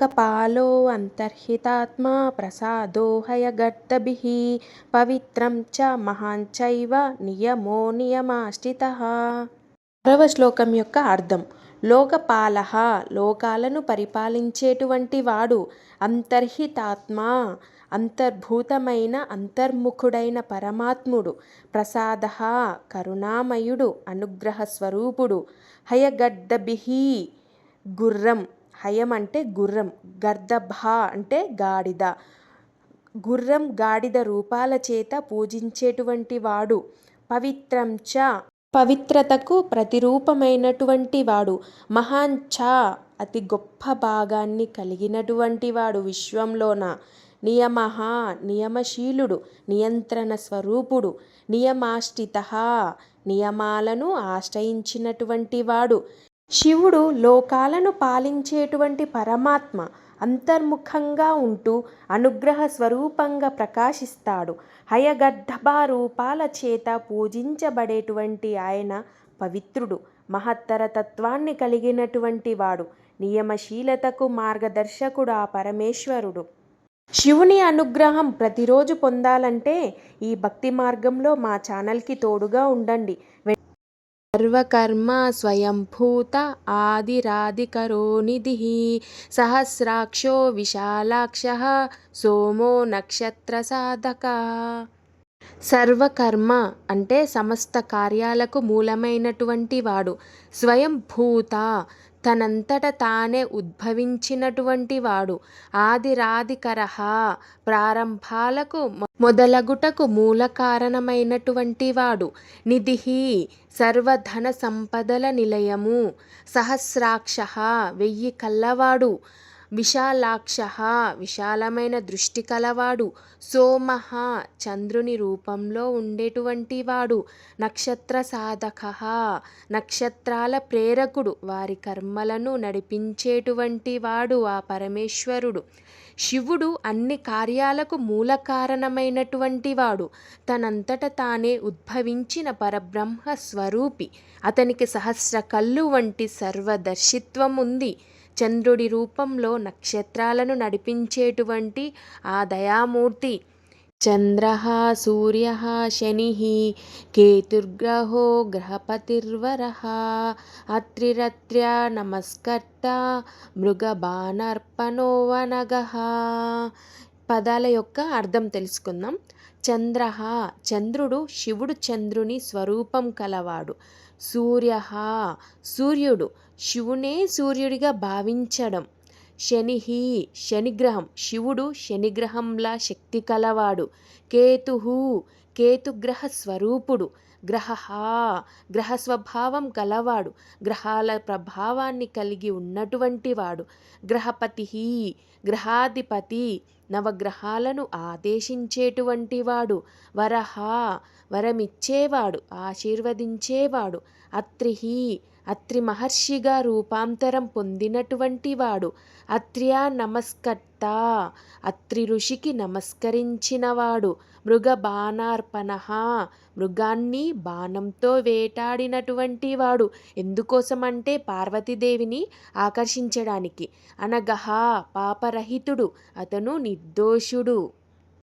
లోకపాలో అంతర్హితాత్మా ప్రసాదో హయగర్దభిః పవిత్రం చ మహాంచైవ నియమో నియమాశ్రితః ఆరవ శ్లోకం యొక్క అర్థం. లోకపాల లోకాలను పరిపాలించేటువంటి వాడు అంతర్హితాత్మా అంతర్భూతమైన అంతర్ముఖుడైన పరమాత్ముడు ప్రసాద కరుణామయుడు అనుగ్రహ స్వరూపుడు హయగర్దభిః గుర్రం హయం అంటే గుర్రం గర్దభ అంటే గాడిద. గుర్రం గాడిద రూపాల చేత పూజించేటువంటి వాడు పవిత్రం చ పవిత్రతకు ప్రతిరూపమైనటువంటి వాడు మహాన్ చ అతి గొప్ప భాగాన్ని కలిగినటువంటి వాడు విశ్వంలోన. నియమ నియమశీలుడు నియంత్రణ స్వరూపుడు నియమాష్టిత నియమాలను ఆశ్రయించినటువంటి వాడు. శివుడు లోకాలను పాలించేటువంటి పరమాత్మ అంతర్ముఖంగా ఉంటూ అనుగ్రహ స్వరూపంగా ప్రకాశిస్తాడు. హయగర్దభ రూపాల చేత పూజించబడేటువంటి ఆయన పవిత్రుడు. మహత్తర తత్వాన్ని కలిగినటువంటి వాడు. నియమశీలతకు మార్గదర్శకుడు ఆ పరమేశ్వరుడు. శివుని అనుగ్రహం ప్రతిరోజు పొందాలంటే ఈ భక్తి మార్గంలో మా ఛానల్కి తోడుగా ఉండండి. సర్వకర్మ స్వయంభూత ఆదిరాదికరో నిధి సహస్రాక్షో విశాలాక్ష సోమో నక్షత్ర సాధక సర్వకర్మ అంటే సమస్త కార్యాలకు మూలమైనటువంటి వాడు. స్వయంభూత తనంతట తానే ఉద్భవించినటువంటి వాడు. ఆదిరాదికరః ప్రారంభాలకు మొదలగుటకు మూల కారణమైనటువంటి వాడు. నిధి సర్వధన సంపదల నిలయము. సహస్రాక్ష వెయ్యి కళ్ళవాడు విశాలాక్ష విశాలమైన దృష్టి కలవాడు. సోమః చంద్రుని రూపంలో ఉండేటువంటి వాడు నక్షత్ర సాధక నక్షత్రాల ప్రేరకుడు. వారి కర్మలను నడిపించేటువంటి వాడు ఆ పరమేశ్వరుడు. శివుడు అన్ని కార్యాలకు మూల కారణమైనటువంటి వాడు తనంతట తానే ఉద్భవించిన పరబ్రహ్మ స్వరూపి అతనికి సహస్ర కళ్ళు వంటి సర్వదర్శిత్వం ఉంది చంద్రుడి రూపంలో నక్షత్రాలను నడిపించేటువంటి ఆ దయామూర్తి. చంద్ర సూర్య శని కేతుర్గ్రహో గ్రహపతిర్వర అత్రిరత్ర్య నమస్కర్త మృగబాణర్పణో వనగ పదాల యొక్క అర్థం తెలుసుకుందాం. చంద్ర చంద్రుడు శివుడు చంద్రుని స్వరూపం కలవాడు. సూర్య. సూర్యుడు శివునే సూర్యుడిగా భావించడం. శని శనిగ్రహం. శివుడు శనిగ్రహంలా శక్తి కలవాడు. కేతు కేతుగ్రహ స్వరూపుడు. గ్రహ గ్రహ స్వభావం కలవాడు గ్రహాల ప్రభావాన్ని కలిగి ఉన్నటువంటి వాడు. గ్రహపతి గ్రహాధిపతి నవగ్రహాలను ఆదేశించేటువంటి వాడు. వరహ వరమిచ్చేవాడు ఆశీర్వదించేవాడు. అత్రిహి అత్రి మహర్షిగా రూపాంతరం పొందినటువంటి వాడు అత్ర్య నమస్కర్త. అత్రి ఋషికి నమస్కరించినవాడు. మృగ బాణార్పణ మృగాన్ని బాణంతో వేటాడినటువంటి వాడు ఎందుకోసమంటే పార్వతీదేవిని ఆకర్షించడానికి. అనగా పాపరహితుడు. అతను నిర్దోషుడు.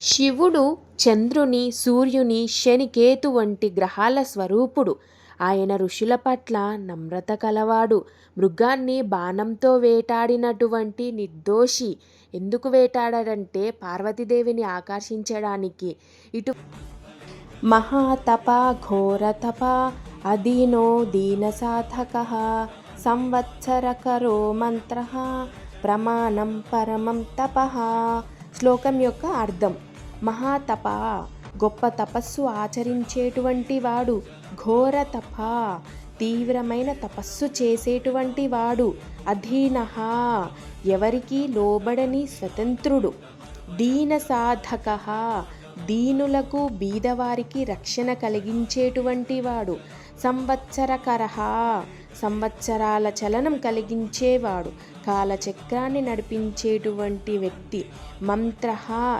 శివుడు చంద్రుని సూర్యుని శనికేతు వంటి గ్రహాల స్వరూపుడు. ఆయన ఋషుల పట్ల నమ్రత కలవాడు. మృగాన్ని బాణంతో వేటాడినటువంటి నిర్దోషి ఎందుకు వేటాడాడంటే పార్వతీదేవిని ఆకర్షించడానికి. ఇటు మహాతప ఘోరతప అదీనో దీనసాధక సంవత్సరకరో మంత్ర ప్రమాణం పరమం తప శ్లోకం యొక్క అర్థం. మహాతప గొప్ప తపస్సు ఆచరించేటువంటి వాడు. ఘోర తప తీవ్రమైన తపస్సు చేసేటువంటి వాడు అధీన ఎవరికి లోబడని స్వతంత్రుడు దీన సాధక దీనులకు బీదవారికి రక్షణ కలిగించేటువంటి వాడు సంవత్సరకర సంవత్సరాల చలనం కలిగించేవాడు కాలచక్రాన్ని నడిపించేటువంటి వ్యక్తి మంత్ర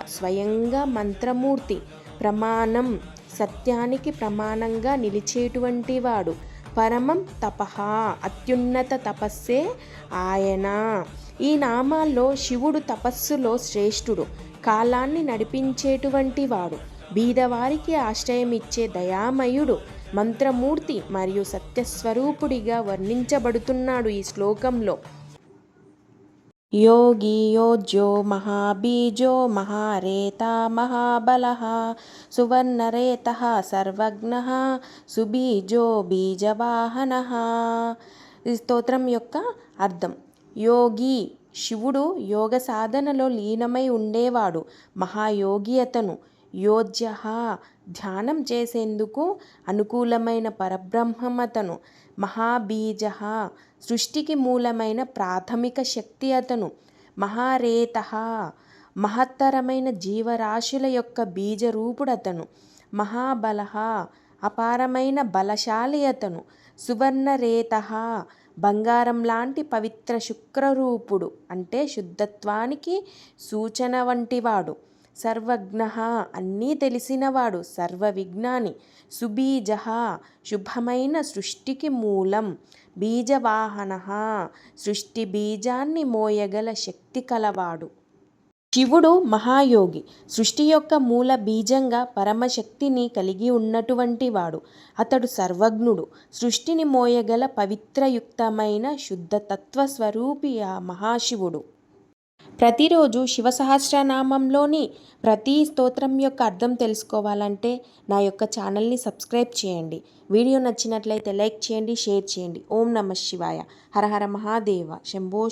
స్వయంగా మంత్రమూర్తి ప్రమాణం సత్యానికి ప్రమాణంగా నిలిచేటువంటి వాడు. పరమం తపహ అత్యున్నత తపస్సే ఆయన. ఈ నామాల్లో శివుడు తపస్సులో శ్రేష్ఠుడు కాలాన్ని నడిపించేటువంటి వాడు. బీదవారికి ఆశ్రయమిచ్చే దయామయుడు మంత్రమూర్తి మరియు సత్యస్వరూపుడిగా వర్ణించబడుతున్నాడు ఈ శ్లోకంలో. యోగి యోజ్యో మహాబీజో మహారేత మహాబలః సువర్ణరేత సర్వజ్ఞః సుబీజో బీజవాహన ఈ స్తోత్రం యొక్క అర్థం. యోగి శివుడు యోగ సాధనలో లీనమై ఉండేవాడు. మహాయోగి అతను. యోజ్య ధ్యానం చేసేందుకు అనుకూలమైన పరబ్రహ్మం అతను. మహాబీజ సృష్టికి మూలమైన ప్రాథమిక శక్తి అతను. మహారేత మహత్తరమైన జీవరాశుల యొక్క బీజరూపుడతను. అతను మహాబల అపారమైన బలశాలి అతను. సువర్ణరేత బంగారం లాంటి పవిత్ర శుక్రరూపుడు అంటే శుద్ధత్వానికి సూచన వంటివాడు. సర్వజ్ఞ అన్నీ తెలిసినవాడు సర్వ విజ్ఞాని సుబీజ శుభమైన సృష్టికి మూలం. బీజవాహన సృష్టి బీజాన్ని మోయగల శక్తి కలవాడు. శివుడు మహాయోగి. సృష్టి యొక్క మూల బీజంగా పరమశక్తిని కలిగి ఉన్నటువంటి వాడు అతడు సర్వజ్ఞుడు. సృష్టిని మోయగల పవిత్రయుక్తమైన శుద్ధతత్వ స్వరూపి ఆ మహాశివుడు. ప్రతిరోజు శివ సహస్రనామంలోని ప్రతి స్తోత్రం యొక్క అర్థం తెలుసుకోవాలంటే నా యొక్క ఛానల్ని సబ్స్క్రైబ్ చేయండి. వీడియో నచ్చినట్లయితే లైక్ చేయండి షేర్ చేయండి. ఓం నమ శివాయ. హర హర మహాదేవ. శంభో